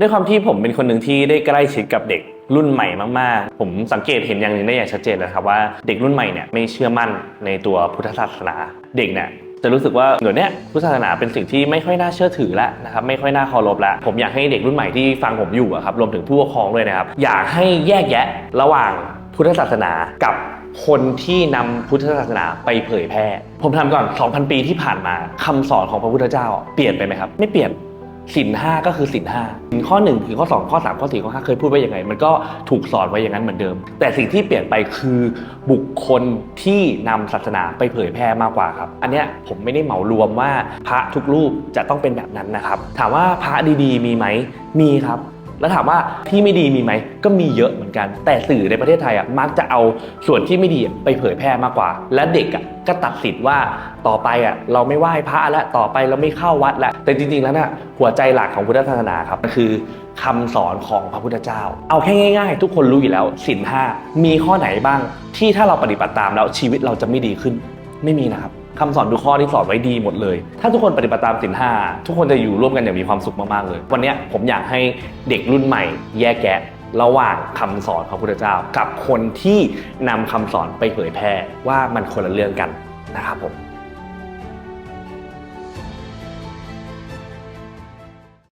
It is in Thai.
ด้วยความที่ผมเป็นคนหนึ่งที่ได้ใกล้ชิดกับเด็กรุ่นใหม่มากๆ ผมสังเกตเห็นอย่างหนึ่งได้อย่างชัดเจนเลยครับว่าเด็กรุ่นใหม่เนี่ยไม่เชื่อมั่นในตัวพุทธศาสนา เด็กเนี่ยจะรู้สึกว่าเดี๋ยวนี้พุทธศาสนาเป็นสิ่งที่ไม่ค่อยน่าเชื่อถือแล้วนะครับไม่ค่อยน่าเคารพแล้วผมอยากให้เด็กรุ่นใหม่ที่ฟังผมอยู่ครับรวมถึงผู้ปกครองด้วยนะครับอยากให้แยกแยะระหว่างพุทธศาสนากับคนที่นำพุทธศาสนาไปเผยแพร่ ผมทำก่อน 2,000 ปีที่ผ่านมาคำสอนของพระพุทธเจ้า เปลี่ยนไปไหมครับ ไม่เปลี่ยน สินห้าก็คือสินห้าสินข้อหนึ่งข้อ2ข้อ3ข้อ4ข้อ5เคยพูดไว้ยังไง มันก็ถูกสอนไว้อย่างนั้นเหมือนเดิม แต่สิ่งที่เปลี่ยนไปคือบุคคลที่นำศาสนาไปเผยแพร่มากกว่าครับ อันเนี้ยผมไม่ได้เหมารวมว่าพระทุกรูปจะต้องเป็นแบบนั้นนะครับ ถามว่าพระดีๆ มีไหมมีครับ แล้วถามว่าที่ไม่ดีมีไหมก็มีเยอะเหมือนกัน แต่สื่อในประเทศไทยอะมักจะเอาส่วนที่ไม่ดีไปเผยแพร่มากกว่า และเด็กอะก็ตัดสินว่าต่อไปอะเราไม่ไหว้พระแล้วต่อไปเราไม่เข้าวัดแล้วแต่จริงๆแล้วน่ะหัวใจหลักของพุทธศาสนาครับมันคือคำสอนของพระพุทธเจ้า เอาแค่ง่าย ๆ ทุกคนรู้อยู่แล้วสินห้ามีข้อไหนบ้างที่ถ้าเราปฏิบัติตามแล้วชีวิตเราจะไม่ดีขึ้นไม่มีนะครับ คำสอนทุกข้อที่สอนไว้ดีหมดเลย ถ้าทุกคนปฏิบัติตามสินห้าทุกคนจะอยู่ร่วมกันอย่างมีความสุขมากๆเลย วันนี้ผมอยากให้เด็กรุ่นใหม่ แยกแยะระหว่างคำสอนของพระพุทธเจ้า กับคนที่นำคำสอนไปเผยแพร่ว่ามันคนละเรื่องกันนะครับผม